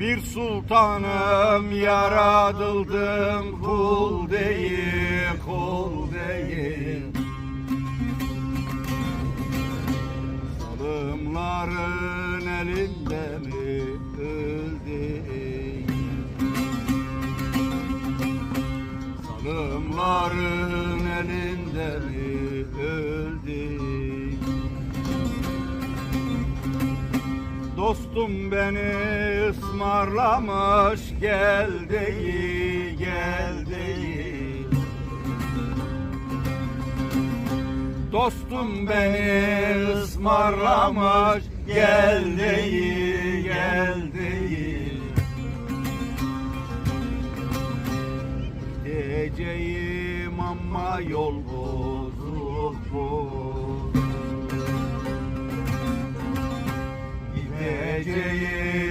Bir sultanım yaratıldım kul değil kul değil. Zalimlerin elinde mi öldüm Zalimlerin Dostum beni ısmarlamış gel değil gel değil Dostum beni ısmarlamış gel değil gel değil Gideceğim ama yol bozuk bozuk Gideceğim